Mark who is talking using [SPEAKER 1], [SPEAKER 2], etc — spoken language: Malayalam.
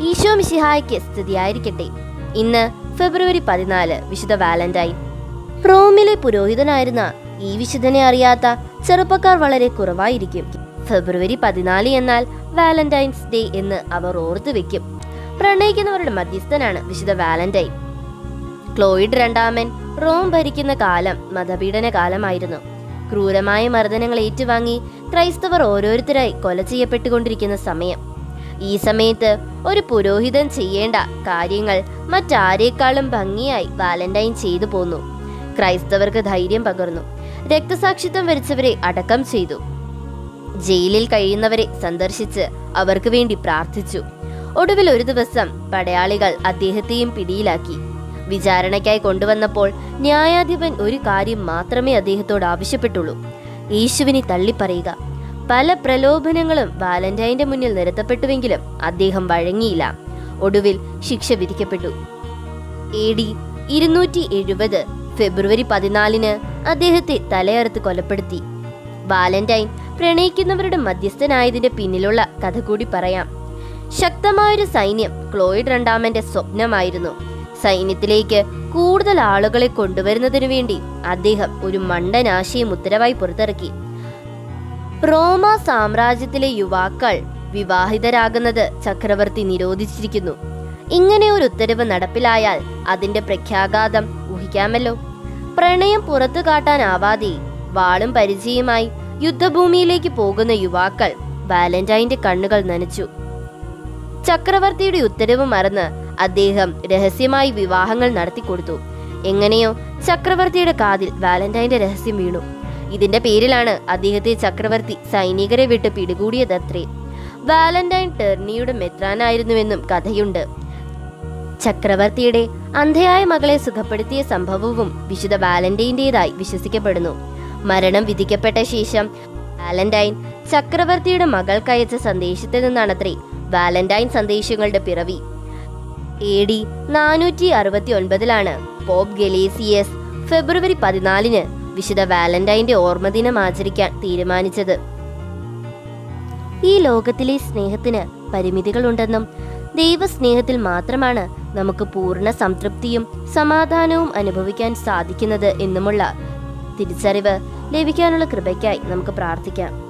[SPEAKER 1] ഈശോ മിശിഹായ്ക്ക് സ്തുതിയായിരിക്കട്ടെ ഇന്ന് ഫെബ്രുവരി പതിനാല് വിശുദ്ധ വാലന്റൈൻ. റോമിലെ പുരോഹിതനായിരുന്ന ഈ വിശുദ്ധനെ അറിയാത്ത ചെറുപ്പക്കാർ വളരെ കുറവായിരിക്കും. ഫെബ്രുവരി പതിനാല് എന്നാൽ വാലന്റൈൻസ് ഡേ എന്ന് അവർ ഓർത്തു വെക്കും. പ്രണയിക്കുന്നവരുടെ മധ്യസ്ഥനാണ് വിശുദ്ധ വാലന്റൈൻ. ക്ലോയിഡ് രണ്ടാമൻ റോം ഭരിക്കുന്ന കാലം മതപീഡന കാലമായിരുന്നു. ക്രൂരമായ മർദ്ദനങ്ങൾ ഏറ്റുവാങ്ങി ക്രൈസ്തവർ ഓരോരുത്തരായി കൊല ചെയ്യപ്പെട്ടുകൊണ്ടിരിക്കുന്ന സമയം. ഈ സമയത്ത് ഒരു പുരോഹിതൻ ചെയ്യേണ്ട കാര്യങ്ങൾ മറ്റാരേക്കാളും ഭംഗിയായി വാലന്റൈൻ ചെയ്തു പോന്നു. ക്രൈസ്തവർക്ക് ധൈര്യം പകർന്നു. രക്തസാക്ഷിത്വം വരിച്ചവരെ അടക്കം ചെയ്തു. ജയിലിൽ കഴിയുന്നവരെ സന്ദർശിച്ച് അവർക്ക് വേണ്ടി പ്രാർത്ഥിച്ചു. ഒടുവിൽ ഒരു ദിവസം പടയാളികൾ അദ്ദേഹത്തെയും പിടിയിലാക്കി. വിചാരണയ്ക്കായി കൊണ്ടുവന്നപ്പോൾ ന്യായാധിപൻ ഒരു കാര്യം മാത്രമേ അദ്ദേഹത്തോട് ആവശ്യപ്പെട്ടുള്ളൂ. യേശുവിനെ തള്ളിപ്പറയുക. പല പ്രലോഭനങ്ങളും വാലന്റൈന്റെ മുന്നിൽ നിരത്തപ്പെട്ടുവെങ്കിലും അദ്ദേഹം വഴങ്ങിയില്ല. ഒടുവിൽ ശിക്ഷ വിധിക്കപ്പെട്ടു. എ ഡി ഇരുന്നൂറ്റി എഴുപത് ഫെബ്രുവരി പതിനാലിന് അദ്ദേഹത്തെ തലയറുത്ത് കൊലപ്പെടുത്തി. വാലന്റൈൻ പ്രണയിക്കുന്നവരുടെ മധ്യസ്ഥനായതിന്റെ പിന്നിലുള്ള കഥ കൂടി പറയാം. ശക്തമായൊരു സൈന്യം ക്ലോയിഡ് രണ്ടാമന്റെ സ്വപ്നമായിരുന്നു. സൈന്യത്തിലേക്ക് കൂടുതൽ ആളുകളെ കൊണ്ടുവരുന്നതിനു വേണ്ടി അദ്ദേഹം ഒരു മണ്ടനാശയം ഉത്തരവായി പുറത്തിറക്കി. റോമ സാമ്രാജ്യത്തിലെ യുവാക്കൾ വിവാഹിതരാകുന്നത് ചക്രവർത്തി നിരോധിച്ചിരിക്കുന്നു. ഇങ്ങനെ ഒരു ഉത്തരവ് നടപ്പിലായാൽ അതിന്റെ പ്രഖ്യാഘാതം ഊഹിക്കാമല്ലോ. പ്രണയം പുറത്തു കാട്ടാനാവാതെ വാളും പരിചയമായി യുദ്ധഭൂമിയിലേക്ക് പോകുന്ന യുവാക്കൾ വാലന്റൈന്റെ കണ്ണുകൾ നനച്ചു. ചക്രവർത്തിയുടെ ഉത്തരവ് മറന്ന് അദ്ദേഹം രഹസ്യമായി വിവാഹങ്ങൾ നടത്തിക്കൊടുത്തു. എങ്ങനെയോ ചക്രവർത്തിയുടെ കാതിൽ വാലന്റൈന്റെ രഹസ്യം വീണു. ഇതിന്റെ പേരിലാണ് അദ്ദേഹത്തെ ചക്രവർത്തി സൈനികരെ വിട്ട് പിടികൂടിയതത്രേ. വാലന്റൈൻ ടെർണിയുടെ മെത്രാനായിരുന്നുവെന്നും കഥയുണ്ട്. ചക്രവർത്തിയുടെ അന്ധയായ മകളെ സുഖപ്പെടുത്തിയ സംഭവവും വിശുദ്ധ വാലന്റൈന്റെതായി വിശ്വസിക്കപ്പെടുന്നു. മരണം വിധിക്കപ്പെട്ട ശേഷം വാലന്റൈൻ ചക്രവർത്തിയുടെ മകൾക്കയച്ച സന്ദേശത്തിൽ നിന്നാണത്രേ വാലന്റൈൻ സന്ദേശങ്ങളുടെ പിറവി. എ ഡി നാനൂറ്റി അറുപത്തി ഒൻപതിലാണ് പോപ്പ് ഗലേസിയസ് ഫെബ്രുവരി പതിനാലിന് വിശുദ്ധ വാലന്റൈന്റെ ഓർമ്മദിനം ആചരിക്കാൻ തീരുമാനിച്ചത്. ഈ ലോകത്തിലെ സ്നേഹത്തിന് പരിമിതികളുണ്ടെന്നും ദൈവസ്നേഹത്തിൽ മാത്രമാണ് നമുക്ക് പൂർണ സംതൃപ്തിയും സമാധാനവും അനുഭവിക്കാൻ സാധിക്കുന്നത് എന്നുമുള്ള തിരിച്ചറിവ് ലഭിക്കാനുള്ള കൃപയ്ക്കായി നമുക്ക് പ്രാർത്ഥിക്കാം.